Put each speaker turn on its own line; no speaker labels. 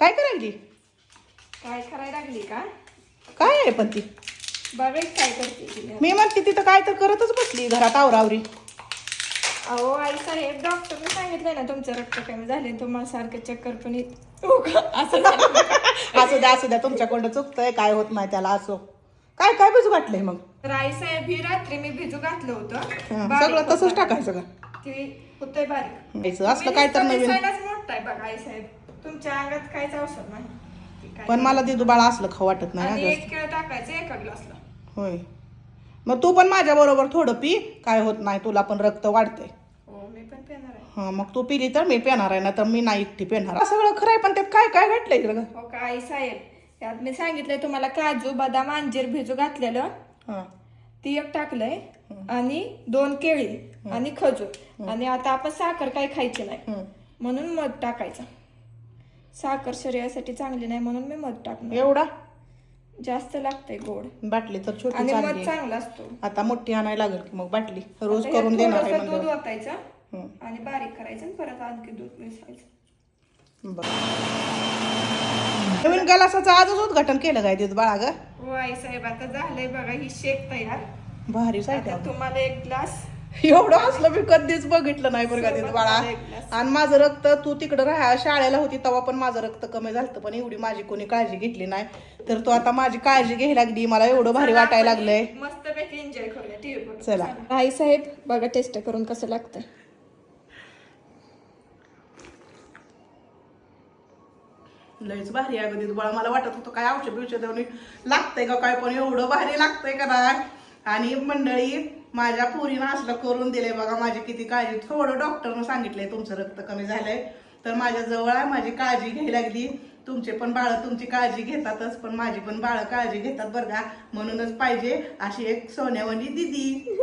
काय करायली
काय करायला लागली का
काय आहे पण ती
बघायच काय करते ती.
मी म्हणते तिथं काय तर करतच बसली घरात आवरावरी
अहो आई साहेब डॉक्टरने सांगितलंय ना तुमचं रक्त कमी झाले तुम्हाला सारखं चक्कर पण येत हो का? असं झालं.
असू द्या असू द्या तुमच्याकडं चुकतंय काय होत नाही त्याला असो काय काय भिजू वाटलंय मग
तर आई साहेब ही रात्री मी भिजू घातलं होतं
हं,
बारीक
सगळं तसंच
होतं.
टाकायचं का
ती होतंय बारीक.
असलं काय तर नवीन
दिसायलाच मोठं आहे बघा आई साहेब तुमच्या अंगात काहीच औषध नाही. ती काय-
पण मला दिदू बाळा असलं खाऊ वाटत नाही
आणि एक केळ टाकायचं एका ग्लासला
होय. मग तू पण माझ्या बरोबर थोडं पी. काय होत नाही तुला पण रक्त वाढतंय.
हो मी पण पेणार आहे.
हा मग तू पिली तर मी पेणार आहे ना तर मी नाही एकटी पेणार. सगळं खरंय पण त्यात काय काय इकडं?
हो का आई साहेब त्यात मी सांगितलंय तुम्हाला काजू बदाम अंजीर भिजू घातलेलं.
हा.
ती एक टाकलंय आणि दोन केळी आणि खजूर. आणि आता आपण साखर काही खायची नाही.
हम्म.
म्हणून मध टाकायचं. साखर शरीरासाठी चांगली नाही म्हणून मी मध टाकणार.
एवढा?
जास्त लागतंय गोड.
बाटली तर छोटी
आणि मध
आहे.
चांगला असतो.
आता मोठी आणायला लागेल की मग बाटली? रोज
आता
करून देणार आहे
थोडंसं दूध ओतायचं आणि बारीक करायचं आणि परत आणखी दूध मिसळायचं.
नवीन गलासाचं आजच उद्घाटन केलं काय तिथं बाळा ग?
आई साहेब आता झालंय बघा ही शेक तयार.
भारी
आता तुम्हाला एक ग्लास
एवढं असलं मी कधीच बघितलं नाही बरं का बाळा. आणि माझं रक्त तू तिकडं राहा शाळेला होती तेव्हा पण माझं रक्त कमी झालं पण एवढी माझी कोणी काळजी घेतली नाही. तर तू आता माझी काळजी घ्यायला लागली मला एवढं भारी वाटायला लागलंय.
मस्त पैकी एन्जॉय करूया
चला.
आई साहेब बघा टेस्ट करून कसं लागतंय.
लयच भारी आहे अगदी बाळा. मला वाटत होतं काय औषध बिषध देऊन लागतंय का काय पण एवढं भारी लागतंय का नाही. आणि मंडळी माझ्या पोरीनं असलं करून दिलंय बघा माझी किती काळजी. थोडं डॉक्टरनं सांगितलंय तुमचं रक्त कमी झालंय. तर माझ्या जवळ आहे माझी काळजी घ्यायला लागली. तुमचे पण बाळ तुमची काळजी घेतातच पण माझी पण बाळ काळजी घेतात बरं का. म्हणूनच पाहिजे अशी एक सोन्यावणी दिदी.